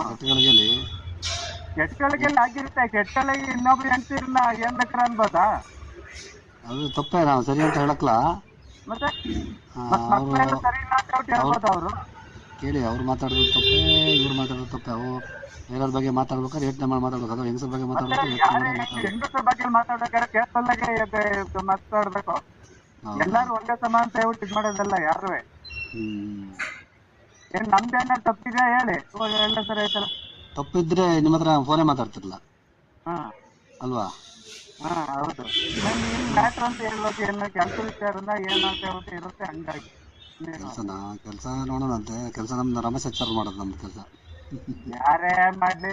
ಕೆಟ್ಟಗಳಿಗೆಲ್ಲಿ ಕೆಟ್ಟಳಿಗೆಲ್ಲ ಆಗಿರುತ್ತೆ. ಕೆಟ್ಟಳಿಗೆ ಇನ್ನೊಬ್ರು ಹೆಂಡ್ತಿರ್ನ ಏನ್ ಬೇಕಾರೆ ಅನ್ಬೋದಾ? ಅದು ತಪ್ಪೇ ನಾವು ಸರಿ ಅಂತ ಹೇಳಕ್ಲ. ಮತ್ತೆ? ಮಕ್ಳೆಲ್ಲ ಸರಿ ಇಲ್ಲ ಅಂತ ಹೇಳ್ಬಿಟ್ಟು ಹೇಳ್ಬೋದಾ ಅವರು? ಕೇಳಿ ಅವ್ರು ಮಾತಾಡೋದು ತಪ್ಪೇ ಇವ್ರು ಮಾತಾಡೋದು ತಪ್ಪೇ. ಅವು ಬೇರೆಯವ್ರ ಬಗ್ಗೆ ಮಾತಾಡ್ಬೇಕಾದ್ರೆ ಯೋಚನೆ ಮಾಡಿ ಮಾತಾಡ್ಬೇಕು. ಅದು ಹೆಂಗಸರ ಬಗ್ಗೆ ಮಾತಾಡ್ಬೇಕು ಯೋಚನೆ ಮಾಡಿ ಮಾತಾಡ್ಬೇಕು. ಹೆಂಗಸರ ಬಗ್ಗೆ ಮಾತಾಡ್ಬೇಕಾದ್ರೆ ಕೇಸಲ್ಲಾಗೆ ಮಾತಾಡ್ಬೇಕು. ಎಲ್ಲಾರು ಒಂದೇ ಸಮ ಅಂತ ಹೇಳ್ಬಿಟ್ಟು ಇದ್ ಮಾಡೋದಲ್ಲ ಯಾರು ಹ್ಮ್. ಏನ್ ನಮ್ದೇನ ತಪ್ಪಿದೆ ಹೇಳಿ. ಇವಾಗ ಎಲ್ಲ ಸರಿ ಆಯ್ತಲ್ಲ. ತಪ್ಪಿದ್ರೆ ನಿಮ್ಮ ಹತ್ರ ಫೋನೇ ಮಾತಾಡ್ತಿರ್ಲಿಲ್ಲ. ಹಾ. ಅಲ್ವಾ? ಹಾ ಹೌದು. ಮ್ಯಾಟ್ರ್ ಅಂತ ಹೇಳ್ಬೇಕು ಏನು ಕೆಲಸ ವಿಚಾರನ ಏನು ಅಂತ ಇರುತ್ತೆ ಹಂಗಾಗಿ. ಕೆಲಸನ ಕೆಲಸ ನೋಡೋಣಂತೆ ಕೆಲಸ ನಮ್ದು ರಮೇಶ್ ಸರ್ ಮಾಡೋದು ನಮ್ದು ಕೆಲಸ. ಯಾರೇ ಮಾಡ್ಲಿ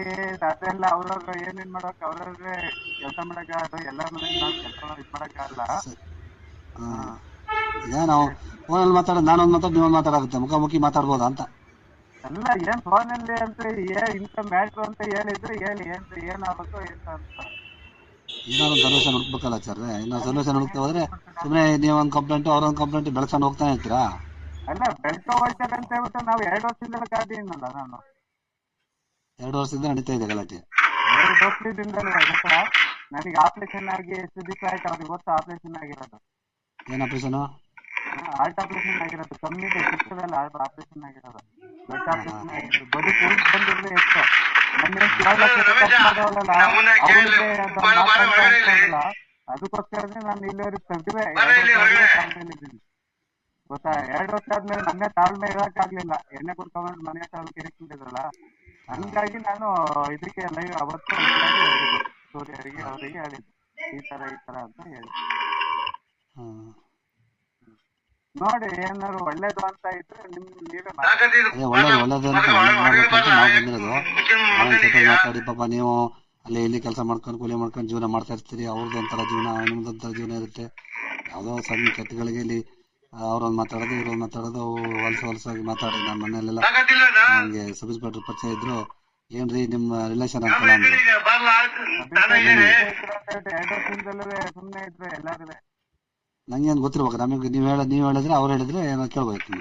ಅದೆಲ್ಲ ಅವ್ರವ್ರ ಏನೇನ್ ಮಾಡಕ್ ಅವ್ರವ್ರೆ ಕೆಲಸ ಮಾಡಕ್ ಅದು ಎಲ್ಲಾರ ಮನೆಗೆ ನಾವು ಕೆಲಸ ಇದ್ ಮಾಡಕ್ ಆಗಲ್ಲ. ನಾವು ಫೋನಲ್ಲಿ ಮಾತಾಡೋದು ನಾನೊಂದು ಮಾತಾಡಿ ನೀವೊಂದು ಮಾತಾಡಾಗುತ್ತೆ ಮುಖಾಮುಖಿ ಮಾತಾಡ್ಬೋದಾ ಅಂತ? ಎಲ್ಲ ಏನ್ ಫೋನಲ್ಲಿ ಅಂತ ಏನ್ ಇಂಥ ಮ್ಯಾಟ್ರು ಅಂತ ಹೇಳಿದ್ರೆ ಹೇಳಿ ಏನ್ ಏನಾಗಬೇಕು ಎಂತ ಅಂತ ಏನಾದ್ರು ಒಂದು ಸೊಲ್ಯೂಷನ್ ಹುಡುಕ್ಬೇಕಲ್ಲ ಸರ್ ಇನ್ನು ಸೊಲ್ಯೂಷನ್ ಹುಡುಕ್ತಾ ಹೋದ್ರೆ ಸುಮ್ಮನೆ ನೀವೊಂದು ಕಂಪ್ಲೇಂಟ್ ಅವ್ರೊಂದು ಕಂಪ್ಲೇಂಟ್ ಬೆಳೆಸ್ಕೊಂಡು ಹೋಗ್ತಾನೆ ಇರ್ತೀರಾ? ಅಲ್ಲ ಬೆಳ್ಕೊ ಹೋಗ್ತಾರೆ ಅಂತ ಹೇಳ್ಬಿಟ್ಟು ನಾವು ಎರಡು ವರ್ಷದಿಂದ ಕಾದಿನಲ್ಲ ನಾನು. ಎರಡು ವರ್ಷದಿಂದ ನಡೀತಾ ಇದೆ ಗಲಾಟೆ. ಎರಡು ವರ್ಷದಿಂದಲೂ ನನಗೆ ಆಪರೇಷನ್ ಆಗಿ ಎಷ್ಟು ದಿವಸ ಆಯ್ತು ಅವ್ರಿಗೆ ಗೊತ್ತಾ ಆಪರೇಷನ್ ಆಗಿರೋದು. ಏನು ಆಪರೇಷನ್ ಹಾರ್ಟ್ ಆಪರೇಷನ್ ಆಗಿರೋದು. ಕಮ್ಮಿ ಇದೆ ಚಿಕ್ಕದಲ್ಲ ಆಪರೇಷನ್ ಆಗಿರೋದು. ದೊಡ್ಡ ಆಪರೇಷನ್ ಆಗಿರೋದು. ಬದುಕು ಉಳ್ದ್ ಬಂದಿದ್ರೆ ಎಷ್ಟು? ಮಾತಾಡ್ತಾ ಇರ್ತಾರಲ್ಲ, ಅದಕ್ಕೋಸ್ಕರನೇ ನಾನು ಇಲ್ಲಿವರೆಗೆ ತಾಳ್ಮೆಯಲ್ಲಿದ್ದೀನಿ ಗೊತ್ತಾ? ಎರಡು ವರ್ಷ ಆದ್ಮೇಲೆ ನನ್ನೇ ತಾಳ್ಮೆ ಇರಕ್ ಆಗ್ಲಿಲ್ಲ. ಎಣ್ಣೆ ಕುಡ್ಕೊಂಡ್ ಮನೆ ಹತ್ರ ಕಿರಿಕಿದ್ರಲ್ಲ ಹಂಗಾಗಿ ನಾನು ಇದಕ್ಕೆ ಲೈವ್ ಅವತ್ತು ಹೇಳಿದ್ದು ಸೂರ್ಯರಿಗೆ ಅವರಿಗೆ ಹೇಳಿದ್ದು ಈ ತರ ಈ ತರ ಅಂತ ಹೇಳಿ. ನೋಡಿ ಏನಾದ್ರು ಒಳ್ಳೇದು ಅಂತ ಇದ್ರೆ ನಿಮ್ ನೀವೇ ಒಳ್ಳೇದು ಒಳ್ಳೇದು ಅಂತ ನಾವು ಬಂದಿರೋದು ಮಾತಾಡಿ ಪಾಪ ನೀವು ಅಲ್ಲಿ ಇಲ್ಲಿ ಕೆಲಸ ಮಾಡ್ಕೊಂಡು ಕೂಲಿ ಮಾಡ್ಕೊಂಡು ಜೀವನ ಮಾಡ್ತಾ ಇರ್ತೀರಿ ಅವ್ರದ್ದು ಒಂಥರ ಜೀವನ ನಿಮ್ದೊಂಥರ ಜೀವನ ಇರುತ್ತೆ ಯಾವುದೋ ಸಣ್ಣ ಕೆಟ್ಟಗಳಿಗೆ ಇಲ್ಲಿ ಅವ್ರೊಂದು ಮಾತಾಡೋದು ಇವ್ರೊಂದು ಮಾತಾಡೋದು ಅವು ಹೊಲಸು ಹೊಲಸಾಗಿ ಮಾತಾಡಿ ನಮ್ಮ ಮನೆಯಲ್ಲೆಲ್ಲ ನನಗೆ ಸಬ್ ಇನ್ಸ್ಪೆಕ್ಟರ್ ಪರಿಚಯ ಇದ್ರು ಏನ್ರಿ ನಿಮ್ಮ ರಿಲೇಷನ್ ಅಂತ ಅಂದ್ರು ವರ್ಷದಿಂದಲೂ ಸುಮ್ನೆ ಇದ್ರೆ ಏನ್ ನಂಗೇನು ಗೊತ್ತಿರ್ಬೇಕು ನಮಗೆ ನೀವು ಹೇಳ ನೀವು ಹೇಳಿದ್ರೆ ಅವ್ರು ಹೇಳಿದ್ರೆ ಏನೋ ಕೇಳ್ಬೇಕು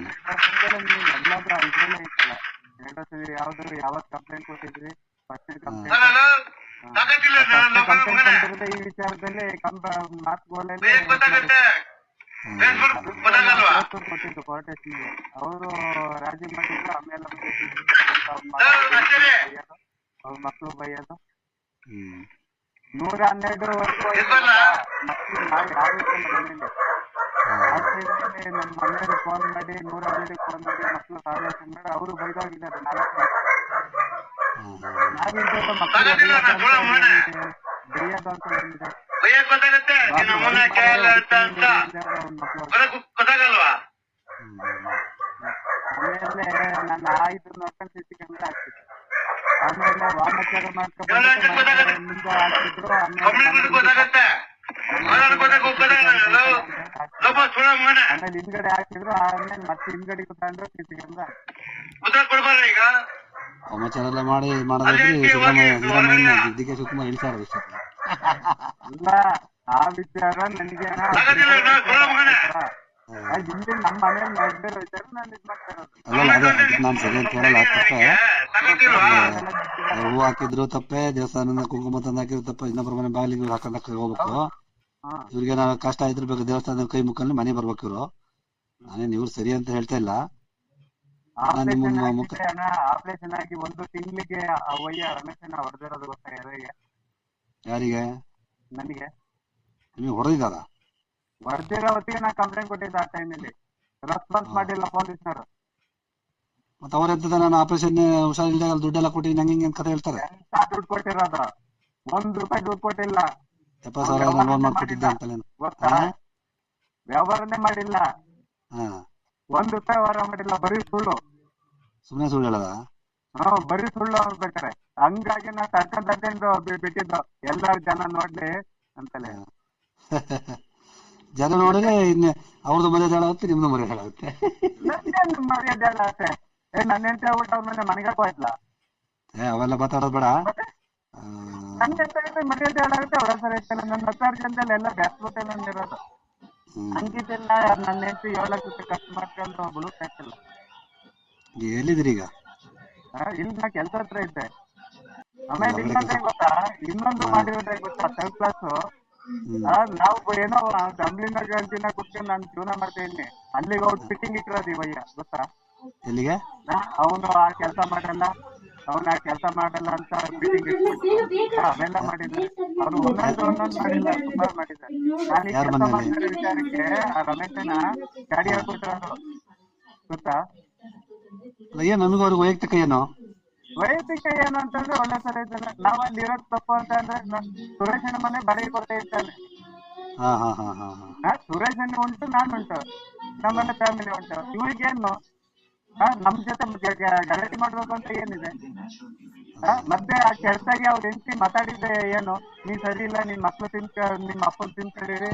ಯಾವತ್ ಕಂಪ್ಲೇಂಟ್ ಕೊಟ್ಟಿದ್ರಿ ಫಸ್ಟ್ ಕಂಪ್ಲೇಂಟ್ ಕಂಪ್ಲೇಂಟ್ ಈ ವಿಚಾರದಲ್ಲಿ ಕೊಟ್ಟಿದ್ದು ಅವರು ರಾಜಿ ಮಾಡಿದ್ರು ಆಮೇಲೆ ಅವ್ರ ಮಕ್ಕಳು ಬೈಯೋದು. ಹ್ಮ್. ನೂರ ಹನ್ನೆರಡು ನಮ್ಮ ಮನೆಯವ್ರಿಗೆ ಫೋನ್ ಮಾಡಿ ನೂರ ಹನ್ನೆರಡು ಫೋನ್ ಮಾಡಿ ಮಕ್ಕಳು ಸಾರ್ವಜನಿಕ ಮಾಡಿ ಅವರು ಬೈದಾಗಿದ್ದಾರೆ ನಾಲ್ಕು ಬೈಯೋದು ಅಂತ ಏನಿದೆ ಆಮೇಲೆ ನನ್ನ ಆಯ್ತು ನೋಡ್ಕೊಂಡು ಕ್ಯಾಮೆರಾ ಹಾಕ್ತಿದ್ದೆ ಆಮೇಲೆ ವಾಮಚಾರ ಮಾಡ್ಕೊಂಡು ಆಮೇಲೆ ಹಿಂದ್ಗಡೆ ಹಾಕಿದ್ರು ಆಮೇಲೆ ಮತ್ತೆ ಹಿಂದ್ಗಡೆ ಕೂತ್ಕೊಂಡು ಸಿಸಿ ಕ್ಯಾಮೆರಾ ಸಮಾಚಾರ ಮಾಡಿ ಮಾಡೋದಾದ್ರೆ ಸಿದ್ದರಾಮಯ್ಯ ಡಿ ಕೆ ಶಿವಕುಮಾರ್ ಇಳಿಸಾರ ವಿಷಯ ಇಲ್ಲ ಆ ವಿಚಾರ ನನಗೆ ಹಿಂದೆ ನಮ್ಮ ಮನೇಲಿ ನಡೆದಿರೋ ವಿಚಾರ ನಾನು ಇದು ಮಾಡ್ತಾ ಇರೋದು ಅಲ್ಲಲ್ಲ ಅದೇ ನಾನು ಸರಿ ಅಂತ ಹೇಳಲ್ಲ ತಪ್ಪೇ ಹೂವು ಹಾಕಿದ್ರು ತಪ್ಪೇ ದೇವಸ್ಥಾನದಿಂದ ಕುಂಕುಮ ತಂದು ಹಾಕಿದ್ರು ತಪ್ಪೆ ಇನ್ನೊಬ್ಬರ ಮನೆ ಬಾಗಿಲಿಗೆ ಹಾಕೊಂಡಕ್ಕೆ ಹಾಕೊಂಡ್ ಹಾಕಿ ಹೋಗ್ಬೇಕು ಹಾ. ಇವ್ರಿಗೆ ಏನಾದ್ರು ಕಷ್ಟ ಇದ್ರೆ ಬೇಕು ದೇವಸ್ಥಾನದ ಕೈ ಮುಕ್ಕಲ್ಲಿ ಮನೆ ಬರ್ಬೇಕು ಇವ್ರು. ನಾನೇನು ಇವ್ರು ಸರಿ ಅಂತ ಹೇಳ್ತಾ ಇಲ್ಲ. ಆಪರೇಷನ್ ಆಗಿ ಒಂದು ತಿಂಗಳಿಗೆ ಅವಯ್ಯ ರಮೇಶನ ಹೊಡೆದಿರೋದು ಗೊತ್ತಾ ಯಾರಿಗೆ? ಯಾರಿಗೆ? ನನಗೆ ನಿಮಗೆ ಹೊಡೆದಿದ್ದಾರ? ಹೊಡೆದಿರೋ ಹೊತ್ತಿಗೆ ನಾ ಕಂಪ್ಲೇಂಟ್ ಕೊಟ್ಟಿದ್ದೆ ಆ ಟೈಮಲ್ಲಿ ರೆಸ್ಪಾನ್ಸ್ ಮಾಡಿಲ್ಲ ಪೊಲೀಸ್ನವರು ಮತ್ತೆ ಅವ್ರ ಎತ್ತದ ನಾನು ಆಪರೇಷನ್ ಹುಷಾರಿಲ್ದಾಗ ಅಲ್ಲಿ ದುಡ್ಡೆಲ್ಲ ಕೊಟ್ಟಿ ನಂಗೆ ಹಿಂಗೆ ಕತೆ ಹೇಳ್ತಾರೆ. ದುಡ್ಡು ಕೊಟ್ಟಿರೋದು ಒಂದ್ ರೂಪಾಯಿ ದುಡ್ಡು ಕೊಟ್ಟಿಲ್ಲ. ಎಪ್ಪ ಸಾವಿರ ನಾನು ಲೋನ್ ಮಾಡ್ಕೊಟ್ಟಿದ್ದೆ ಅಂತ ಗೊತ್ತಾ? ಹಾ? ವ್ಯವಹಾರನೇ ಮಾಡಿಲ್ಲ. ಹಾ. ಒಂದ್ ರೂಪಾಯಿ ವ್ಯವಹಾರ ಮಾಡಿಲ್ಲ ಬರೀ ಸುಳ್ಳು. ಸುಮ್ಮನೆ ಸುಳ್ಳು ಹೇಳದ? ಹಾ ಬರೀ ಸುಳ್ಳು ಬೇಕಾರೆ ಹಂಗಾಗಿ ನಾ ತರ್ಕ ತರ್ಕೊಂಡು ಬಿಟ್ಟಿದ್ದು. ಎಲ್ಲಾರು ಜನ ನೋಡ್ಲಿ ಅಂತಲೇ. ಜನ ನೋಡಿದ್ರೆ ಇನ್ನು ಅವ್ರದ್ದು ಮರ್ಯಾದೆ ಹಾಳಾಗುತ್ತೆ ನಿಮ್ದು ಮರ್ಯಾದೆ ಹಾಳಾಗುತ್ತೆ. ಮರ್ಯಾದೆ ಆಸೆ ಏ ನನ್ನ ಹೆಂಡತಿ ಆಗ್ಬಿಟ್ಟು ಅವ್ರ ಮನೆ ಮನೆಗೆ ಹೋಯ್ತಲ್ಲ ಏ ಅವೆಲ್ಲ ಮಾತಾಡೋದು ಬೇಡ. ನನ್ನ ಹೆಂಡತಿ ಹಾಳಾಗುತ್ತೆ ಅವ್ರ ಹೆಸರು ಐತಲ್ಲ ನನ್ನ ಹತ್ತಾರು ಜನದಲ್ಲಿ ಎಲ್ಲ ಬ್ಯಾಸ್ಬಿಟ್ಟೆ ನಂದಿರೋದು ಹ್ಮ್. ಹಂಗಿದ್ದಿಲ್ಲ ನನ್ನ ಹೆಂಡತಿ ಏಳು ಲಕ್ಷ ರೂಪಾಯಿ ಖರ್ಚು ಮಾಡ್ಕೊಂಡು ಎಲ್ಲಿದ್ದೀರಿ ಈಗ? ಇಲ್ಲಿ ನಾ ಕೆಲ್ಸ ಹತ್ರ ಇದ್ದೆ. ಆಮೇಲೆ ಇನ್ನೊಂದ್ ಗೊತ್ತಾ? ಇನ್ನೊಂದು ಮಾಡಿರೋದೇ ಗೊತ್ತಾ? ಥರ್ಡ್ ಕ್ಲಾಸ್ ನಾವು ಏನೋ ಡಂಬ್ಲಿನ ಗಂಟಿನ ಕುತ್ಕೊಂಡು ನಾನು ಜೀವನ ಮಾಡ್ತಾ ಇದ್ದೀನಿ ಅಲ್ಲಿಗೆ ಅವ್ರು ಫಿಟ್ಟಿಂಗ್ ಇಟ್ಟಿರೋದು ಇವಯ್ಯ ಗೊತ್ತಾ? ಎಲ್ಲಿಗೆ ಅವನು ಆ ಕೆಲಸ ಮಾಡಲ್ಲ. ಅವನು ಆ ಕೆಲಸ ಮಾಡಲ್ಲ ಅಂತ ಮೀಟಿಂಗ್ ಅವೆಲ್ಲ ಮಾಡಿದ್ರು ಅವ್ರು ಒಂದೊಂದು ಒಂದೊಂದು ಮಾಡಿಲ್ಲ ಸುಮಾರು ಮಾಡಿದ್ದಾರೆ. ನಾನು ಈ ಯಾರ್ ಕೆಲಸ ಮನೇಲಿ? ವಿಚಾರಕ್ಕೆ ಆ ರಮೇಶನ ಗಾಡಿ ಹಾಕ್ಬಿಟ್ರು ಗೊತ್ತಾ? ಏನು ನನಗೂ ಅವ್ರಿಗೆ ವೈಯಕ್ತಿಕ ಏನು? ವೈಯಕ್ತಿಕ ಏನು ಅಂತಂದ್ರೆ ಒಳ್ಳೆ ಸರ ಇದ್ದಾರೆ ನಾವ್ ಅಲ್ಲಿ ಇರೋದ್ ತಪ್ಪು ಅಂತ ಅಂದ್ರೆ ಸುರೇಶನ ಮನೆ ಬಾಡಿಗೆ ಕೊಡ್ತಾ ಇರ್ತಾನೆ. ಸುರೇಶನ್ ಉಂಟು ನಾನು ಉಂಟು. ನಮ್ಮನೆ ಫ್ಯಾಮಿಲಿ ಉಂಟು. ಇವ್ರಿಗೇನು? ನಮ್ ಜೊತೆ ಗಲಾಟೆ ಮಾಡ್ಬೇಕು ಅಂತ ಏನಿದೆ? ಮತ್ತೆ ಆ ಕೆಲ್ಸಾಗಿ ಅವ್ರ ಹೆಂಡತಿ ಮಾತಾಡಿದ್ದೆ ಏನು? ನೀ ಸರಿ ಇಲ್ಲ ನಿಮ್ ಮಕ್ಳು ತಿನ್ಕ ನಿಮ್ ಅಪ್ಪನ್ ತಿನ್ಕೊಂಡಿರಿ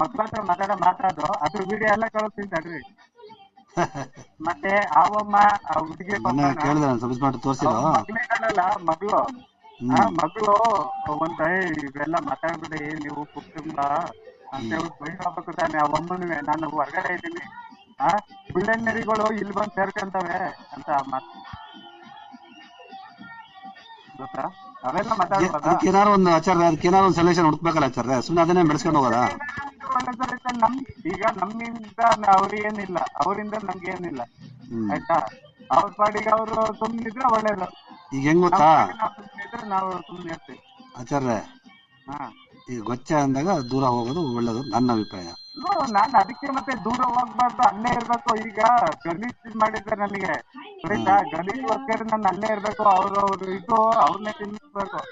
ಮಕ್ಳ ಹತ್ರ ಮಾತಾಡ ಮಾತಾಡೋ ಅದ್ರ ವಿಡಿಯೋ ಎಲ್ಲ ಕಳಿಸ್ತೀನಿ ತಡ್ರಿ ಮತ್ತೆ ಅವಮ್ಮ ಆ ಹುಡುಗಿ ಮಗ್ಳಿದಾಳಲ್ಲ ಮಗಳು ಆ ಮಗಳು ಒಂದ್ ಇವೆಲ್ಲ ಮಾತಾಡ್ಬಿಡಿ ನೀವು ಕುಟುಂಬ ಅಂತ ಹೇಳಿ ಬೈಸ್ಕೋಬೇಕು ತಾನೆ ಆ ನಾನು ಹೊರಗಡೆ ಇದ್ದೀನಿ. ಆ? ಇಲ್ಲಿ ಬಂದ್ ಸೇರ್ಕೊಂತವೆ ಅಂತ ಮಾತು ಗೊತ್ತಾ? ಅವೆಲ್ಲ ಮಾತಾಡ್ಬೋದಾ? ಅದಕ್ಕೆ ಏನಾರು ಒಂದು ಆಚಾರ ಅದಕ್ಕೆ ಏನಾರು ಒಂದು ಸೊಲ್ಯೂಷನ್ ಹುಡುಕ್ಬೇಕಲ್ಲ ಆಚಾರ್ಯ? ಸುಮ್ಮನೆ ಅದನ್ನೇ ಬೆಳೆಸ್ಕೊಂಡು ಹೋಗೋದಾ? ನಮ್ ಈಗ ನಮ್ಮಿಂದ ಅವ್ರಿಗೇನಿಲ್ಲ ಅವರಿಂದ ನಮ್ಗೆ ಏನಿಲ್ಲ ಹ್ಮ್. ಆಯ್ತಾ? ಅವ್ರ ಪಾಡಿಗೆ ಅವರು ಸುಮ್ಮನಿದ್ರೆ ಒಳ್ಳೇದು. ಈಗ ಹೆಂಗ್ ಗೊತ್ತಾ? ನಾವು ಸುಮ್ಮನೆ ಇರ್ತೀವಿ. ಆಚಾರ್ಯ ಹಾ. ಈಗ ಗೊಚ್ಚ ಅಂದಾಗ ದೂರ ಹೋಗೋದು ಒಳ್ಳೇದು ನನ್ನ ಅಭಿಪ್ರಾಯ. ನಾನ್ ಅದಕ್ಕೆ ಮತ್ತೆ ದೂರ ಹೋಗ್ಬಾರ್ದು, ಅಲ್ಲೇ ಇರ್ಬೇಕು. ಈಗ ಗಲೀಜ್ ಮಾಡಿದ್ರೆ ನನಗೆ. ಆಯ್ತಾ ವರ್ಕರ್ ನಾನು ಅಲ್ಲೇ ಇರ್ಬೇಕು, ಅವ್ರು ಅವ್ರು ಇದು ಅವ್ರನ್ನೇ ತಿನ್ನಿಸ್ಬೇಕು.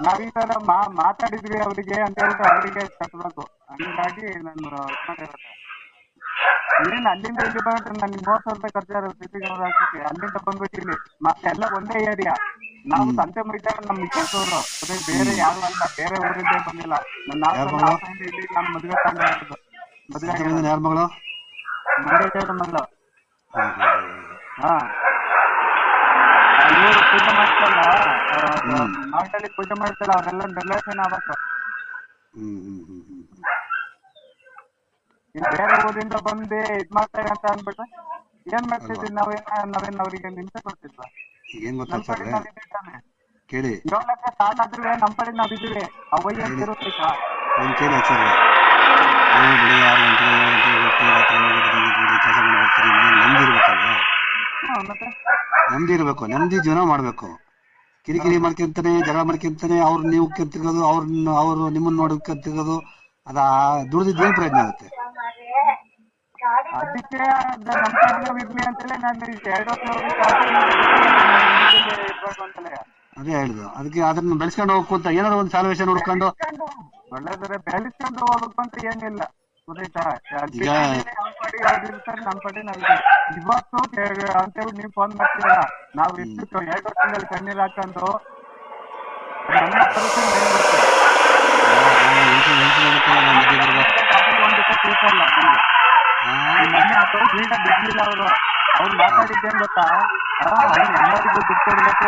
ನಾವ್ ಈ ತರ ಮಾತಾಡಿದ್ವಿ ಅವ್ರಿಗೆ ಅಂತ ಹೇಳ್ಬಿಟ್ಟು ಅವ್ರಿಗೆ ಕಟ್ಬೇಕು. ಹಂಗಾಗಿ ನಾನು ಮಾಡಿರೋದು. ಏನ್ ಅಲ್ಲಿಂದ ಇಲ್ಲಿ ಬಂದ್ರೆ ನನ್ಗೆ ಮೂವತ್ ಸಾವಿರ ರೂಪಾಯಿ ಖರ್ಚಾರ ಸಿಟಿಗೆ ಹಾಕಕ್ಕೆ ಅಲ್ಲಿಂದ ಬಂದ್ಬಿಟ್ಟು ಇಲ್ಲಿ ಮತ್ತೆ ಎಲ್ಲ ಒಂದೇ ಏರಿಯಾ ನಾವು ಸಂತೆ ಮೈದಾನ ನಮ್ ಕೆಲಸವ್ರು ಅದೇ ಬೇರೆ ಯಾರು ಅಲ್ಲ ಬೇರೆ ಊರಿಂದ ಬಂದಿಲ್ಲ. ನನ್ನ ಮದ್ವೆ ಇಲ್ಲಿ ನಮ್ಮ ಮದುವೆ ತಂಡ ಮದುವೆ ಯಾರ ಮಗಳು? ಹ್ಮ್. ಹಾ. ಇವರು ಪೂಜೆ. ನಾಟಲ್ಲಿ ಪೂಜೆ ಮಾಡ್ತಲ್ಲ ಅವರೆಲ್ಲ ಆಗ್ಬೇಕು. ಹ್ಮ್ ಹ್ಮ್ ಹ್ಮ್. ಬೇರೆ ಊರಿಂದ ಬಂದು ಇದ್ ಮಾಡ್ತಾರೆ ಅಂತ ಅಂದ್ಬಿಟ್ರೆ ಏನ್ ಮಾಡ್ತಿದ್ವಿ ನಾವೇನ್ ನಾವೇನ್ ಅವ್ರಿಗೆ ಹಿಂಸೆ ಕೊಡ್ತಿದ್ವ ಏನ್ ಗೊತ್ತಾ ಕೇಳಿ ಏಳು ಲಕ್ಷ ಸಾಲ ಆದ್ರೂ ನಮ್ ಕಡೆ ನಾವ್ ಇದೀವಿ ಅವಯ್ಯ ಅಂತಿರುತ್ತಾ ಏನ್ ಕೇಳಿ ಆಚಾರ್ಯ ನೀವು ಬೆಳಿಗ್ಗೆ ಆರು ಗಂಟೆಗೆ ಏಳು ಗಂಟೆಗೆ ಹೋಗ್ತೀವಿ ರಾತ್ರಿ ಏಳು ಗಂಟೆಗೆ ಕೆಲಸ ಮಾಡಿ ಬರ್ತೀರಿ ಮನೇಲಿ ನೆಮ್ಮದಿ ಇರ್ಬೇಕಲ್ವಾ? ಇರ್ಬೇಕು ನೆಮ್ಮದಿ ಜೀವನ ಮಾಡ್ಬೇಕು. ಕಿರಿಕಿರಿ ಮಾಡ್ಕೊಂತಾನೆ ಜಗಳ ಮಾಡ್ಕೊಂತಾನೆ ಅವ್ರು ನೀವು ಕೆತ್ತಿರೋದು ಅವ್ರನ್ನ ಅವ್ರು ನಿಮ್ಮನ್ನ ನೋಡಿ ಕೆತ್ತಿರೋದು ಅದ ದುಡ್ದಿದ್ದು ಏನ್ ಪ್ರಯೋಜನ ಆಗುತ್ತೆ? ಅದಕ್ಕೆ ಇರ್ಲಿ ಅಂತಲೇ ನಾನು ಈಗ ಎರಡು ವರ್ಷ ಇರ್ಬೇಕು ಅಂತಲೇ ಅದೇ ಹೇಳಿದ್ರು ಅದಕ್ಕೆ ಅದನ್ನ ಬೆಳೆಸ್ಕೊಂಡು ಹೋಗ್ಕೊಂತ ಅಂತ ಏನಾದ್ರು ಒಂದು ಸಾಲ್ವೇಷನ್ ಹುಡ್ಕೊಂಡು ಒಳ್ಳೆದ್ರೆ ಬೆಳೆಸ್ಕೊಂಡು ಹೋಗ್ಬೇಕು ಅಂತ ಏನಿಲ್ಲ ಗೊತ್ತಾಯ್ತಾ ಪಡಿ. ಇವತ್ತು ಅಂತೇಳಿ ನೀವು ಫೋನ್ ಮಾಡ್ತೀರಾ ನಾವ್ ಇಷ್ಟು ಎರಡು ವರ್ಷದಲ್ಲಿ ಕಣ್ಣೀರ್ ಹಾಕೊಂಡು ಪರಿಸ್ಥಿತಿ? ಅವ್ರಿಗೆ ಒಂದ್ ರೂಪಾಯಿ ಬಿಡ್ಲಿಲ್ಲ ಅವರು. ಅವ್ರು ಮಾತಾಡಿದ್ದೇನ್ ಗೊತ್ತಾ? ಎಲ್ಲರಿಗೂ ದುಡ್ಡು ಕೊಡ್ಬೇಕು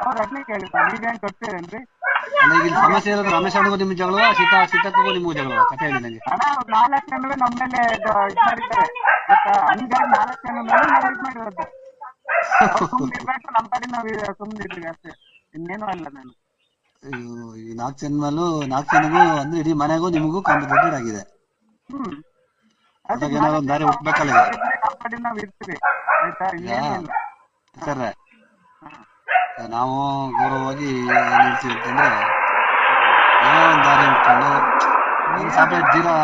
ಅವ್ರು ಅದನ್ನೇ ನೀವೇನ್ ಕೊಡ್ತೀರೇನ್ರಿ ಸಮಸ್ಯೆ ಇರೋದು ರಮೇಶ್ ಅಣ್ಣಗೂ ನಿಮ್ಗೆ ಜಗಳ ಸೀತಾ ಸೀತಕ್ಕೂ ನಿಮ್ಗೂ ಜಗಳ ಕಥೆ ಹೇಳಿ ನಂಗೆ ಹಣ ಅವ್ರು ನಾಲ್ಕು ಜನ ನಮ್ಮ ಮೇಲೆ ಇದು ಇದ್ ಮಾಡಿದ್ದಾರೆ. ಗೊತ್ತಾ? ಹಂಗಾಗಿ ನಾಲ್ಕು ಜನ ಮೇಲೆ ನಾವು ಇದು ಮಾಡಿರೋದು. ಸುಮ್ಮನೆ ಇರ್ಬೇಕು ನಮ್ಮ ಕಡೆ ನಾವು ಸುಮ್ಮನೆ ಇದ್ದೀವಿ ಅಷ್ಟೇ. ಇನ್ನೇನು ಅಲ್ಲ ನಾನು. ಈ ನಾಲ್ಕು ಜನ ಮೇಲೂ ನಾಲ್ಕು ಜನಗೂ ಅಂದ್ರೆ ಇಡೀ ಮನೆಗೂ ನಿಮಗೂ ಕಾಂಪಿಟೇಟೆಡ್ ಆಗಿದೆ ಹ್ಮ್. ಅದಾಗ ಏನಾದ್ರು ಒಂದ್ ದಾರಿ ನಾವು ಇರ್ತೀವಿ. ಆಯ್ತಾ? ಇನ್ನೇನಿಲ್ಲ ಸರ್ ನಾವು ಗೌರವವಾಗಿ ನಿಲ್ತೀವಿ ಅಂತಂದ್ರೆ ಏನೋ ಒಂದ್ ದಾರಿ ಹುಡ್ಕೊಂಡು ಒಂದು ಸಾಪೇಟ್ ಜೀರಾ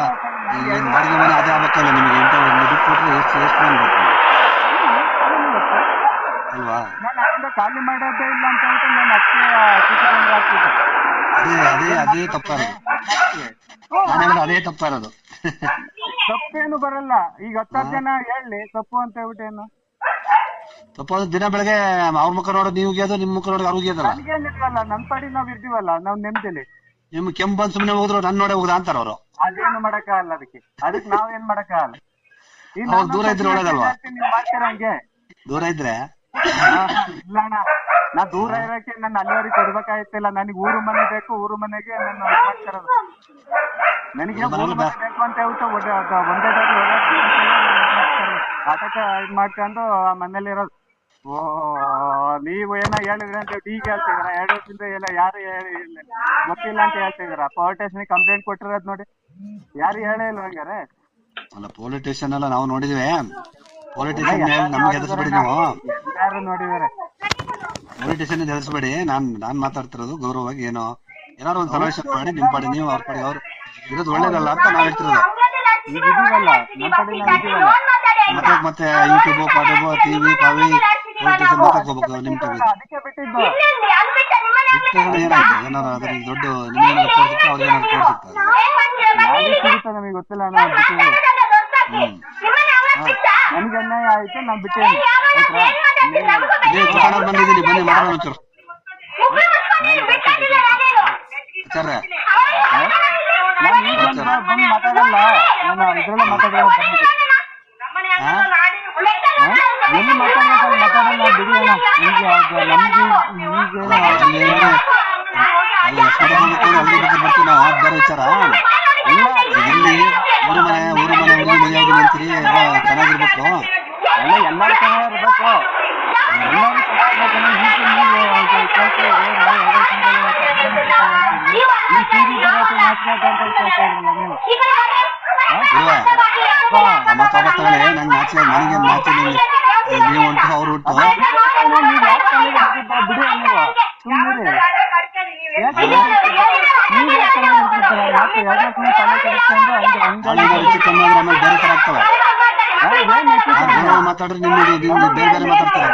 ಬಾಡಿಗೆ ಮನೆ ಅದೇ ಆಗ್ಬೇಕಲ್ಲ ನಿಮ್ಗೆ ಎಂತ ಒಂದು ದುಡ್ಡು ಕೊಟ್ರೆ ಎಷ್ಟು ಎಷ್ಟು ಮನೆ ಬೇಕು ಅಲ್ವಾ ನಾನು ಅಲ್ಲಿಂದ ಖಾಲಿ ಮಾಡೋದೇ ಇಲ್ಲ ಅಂತ ಹೇಳ್ಬಿಟ್ಟು ನಾನು ಅಷ್ಟೇ ಹಾಕ್ತಿದ್ದೆ ಅದೇ ಅದೇ ಅದೇ ತಪ್ಪ ಇರೋದು ನಾನು ಹೇಳಿದ್ರೆ ಅದೇ ತಪ್ಪೇನು ಬರಲ್ಲ. ಈಗ ಹತ್ತಾರು ಜನ ಹೇಳಿ ತಪ್ಪು ಅಂತ ಹೇಳ್ಬಿಟ್ಟು ಏನು? ತಪ್ಪ ದಿನ ಬೆಳಗ್ಗೆ ಅವ್ರ ಮುಖ ನೋಡೋದು ನೀವು ಗೆದ್ದು ನಿಮ್ಮ ಮುಖ ನೋಡೋದು ಅವ್ರಿಗೆ ಗೆದ್ದಲ್ಲ? ನನ್ಗೇನಿಲ್ವಲ್ಲ ನನ್ ಪಡಿ ನಾವ್ ಇರ್ತೀವಲ್ಲ ನಾವ್ ನೆಮ್ಮದಿಲಿ. ನಿಮ್ ಕೆಂಪ್ ಬಂದ್ ಸುಮ್ನೆ ಹೋದ್ರು ನನ್ ನೋಡೇ ಹೋಗುದ ಅಂತಾರ ಅವರು. ಅದೇನು ಮಾಡಕ್ಕಾಗಲ್ಲ ಅದಕ್ಕೆ. ಅದಕ್ಕೆ ನಾವೇನ್ ಮಾಡಕ್ಕಾಗಲ್ಲ. ಅವ್ರು ನಾನು ದೂರ ಇದ್ರೆ ಒಳ್ಳೇದಲ್ವಾ? ನೀವ್ ಮಾಡ್ತೀರಾ ಹಂಗೆ? ದೂರ ಇದ್ರೆ? ಇಲ್ಲ ಅಣ್ಣ ನಾ ದೂರ ಇರಕ್ಕೆ ನಾನು ಅಲ್ಲಿವರೆಗೆ ಕೊಡ್ಬೇಕಾಯ್ತಿಲ್ಲ. ನನಗೆ ಊರು ಮನೆ ಬೇಕು ಊರು ಮನೆಗೆ ನನ್ನ ಮಾಡ್ತಿರೋದು ನನಗೆ ಊರು ಮನೆ ಬೇಕು ಅಂತ ಹೇಳ್ಬಿಟ್ಟು ಒಂದೇ ದಾರಿ ನಾಟಕ ಇದ್ ಮಾಡ್ಕೊಂಡು ಮನೇಲಿ ಇರೋದು. ಓ ನೀವು ಏನೋ ಹೇಳಿದ್ರೆ ಅಂತ ಈಗ ಹೇಳ್ತಿದ್ರ. ಎರಡು ವರ್ಷದಿಂದ ಎಲ್ಲ ಯಾರು ಹೇಳಿ ಗೊತ್ತಿಲ್ಲ ಅಂತ ಹೇಳ್ತಿದ್ರ. ಪವರ್ ಸ್ಟೇಷನ್ ಕಂಪ್ಲೇಂಟ್ ಕೊಟ್ಟಿರೋದ್ ನೋಡಿ. ಯಾರು ಹೇಳೇ ಇಲ್ಲ ಹಂಗಾರೆ ಅಲ್ಲ ಪೊಲೀಸ್ ಸ್ಟೇಷನ್ ಎಲ್ಲ ನಾವು ನೋಡಿದ್ವಿ. ಪೊಲೀಸ್ ಸ್ಟೇಷನ್ ನಮ್ಗೆ ಹೆದರ್ಸ್ಬೇಡಿ ನೀವು. ಯಾರು ನೋಡಿದಾರೆ ಹೆದರ್ಸ್ಬೇಡಿ. ನಾನ್ ನಾನ್ ಮಾತಾಡ್ತಿರೋದು ಗೌರವವಾಗಿ ಏನೋ ಏನಾದ್ರು ಒಂದ್ ಸೊಲ್ಯೂಷನ್ ಮಾಡಿ ನಿಮ್ ಪಾಡಿ ನೀವು ಅವ್ರ ಪಾಡಿ ಅವ್ರು ಇರೋದು ಒಳ್ಳೇದಲ್ಲ ಅಂತ ನಾವ್ ಹೇಳ್ತಿರೋದು. ಈಗ ಇದೀವಲ್ಲ ನಮ್ ಕಡೆ ನಾವ್ ಇದೀವಲ್ಲ. ಮತ್ತೆ ಮತ್ತೆ ಯೂಟ್ಯೂಬ್ ಪಾಟೂಬ್ ಟಿವಿ ಪಾವಿ ಪೊಲಿಟಿಷಿಯನ್ ಮಾತಾಕ್ ಹೋಗ್ಬೇಕು ನಿಮ್ ಏನಾಯ್ತು? ಏನಾರ ಅದ್ರ ದೊಡ್ಡ ನಿಮ್ಗೆ ಸಿಗ್ತಾ ಅವ್ರಿಗೆ ಯಾರಿಗೆ ಸಿಗುತ್ತೆ ನಮಗೆ ಗೊತ್ತಿಲ್ಲ ಹ್ಮ್. ನಮ್ಗೆ ಅನ್ಯಾಯ ಆಯ್ತು ನಾನು ಬಿಟ್ಟೇನೆ ಇದೇ ಕುಶಾಲ ಬಂದಿದ್ದೀನಿ ಬನ್ನಿ ಮಾಡೋಣ ಒಂಚೂರು ಸರ್ ನಾನು ಈಗ ಬಂದು ಮಾತಾಡಲ್ಲ ನಾನು ಇದ್ರಲ್ಲೇ ಮಾತಾಡೋಣ ಬಂದಿದ್ದೆ ಎಲ್ಲಿ ಮಾತಾಡ್ಬೇಕಲ್ಲಿ ಮಾತಾಡಲ್ಲ ಬಿಡಿ ಅಣ್ಣ ಈಗ ನಮ್ಗೆ ಈಗ ಅಲ್ಲಿ ಬರ್ತೀವಿ ನಾವು ಬೇರೆ ವಿಚಾರ ಇಲ್ಲ ಇಲ್ಲಿ ಊರು ಮನೆ ಊರು ಮನೆ ಮದುವೆ ಅಂತೀರಿ ಎಲ್ಲ ಚೆನ್ನಾಗಿರ್ಬೇಕು ಎಲ್ಲ ಎಲ್ಲರೂ ಚೆನ್ನಾಗಿರ್ಬೇಕು ಎಲ್ಲರೂ ಚೆನ್ನಾಗಿರ್ಬೇಕು ಈಗ ನೀವು ಕೇಳ್ತಾ ಇದ್ರೆ ನಾವು ಎರಡು ತಿಂಗಳು ಈ ಟಿವಿ ಬರೋದು ಮಾತಾಡ್ತಾ ಅಂತ ಕೇಳ್ತಾ ಇದ್ರಲ್ಲ ನೀವು ಗುರುವೆ ಅಪ್ಪ, ತಗೊಳ್ಳಿ ನಂಗೆ ನಾಚೆ ನನಗೆ ನಾಚೆ ನೀವು ಉಂಟು ಅವ್ರು ಉಂಟು ಬಿಡಿ ನೀವು ನೀವು ಯಾಕೆ ಯಾಕೆ ವರ್ಷ ತಲೆ ಅಂದ್ರೆ ಆಮೇಲೆ ಬೇರೆ ತರ ಆಗ್ತವೆ ಏನ್ ಹೆಚ್ಚು ಆ, ಬೇರೆ ಬೇರೆ ಮಾತಾಡ್ತೀರ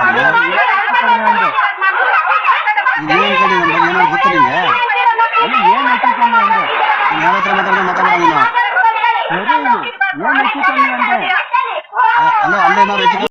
ಏನ್ ಕಡೆ ಹತ್ರ ಮಾತಾಡೋದು ನೀನು ಅಲ್ಲ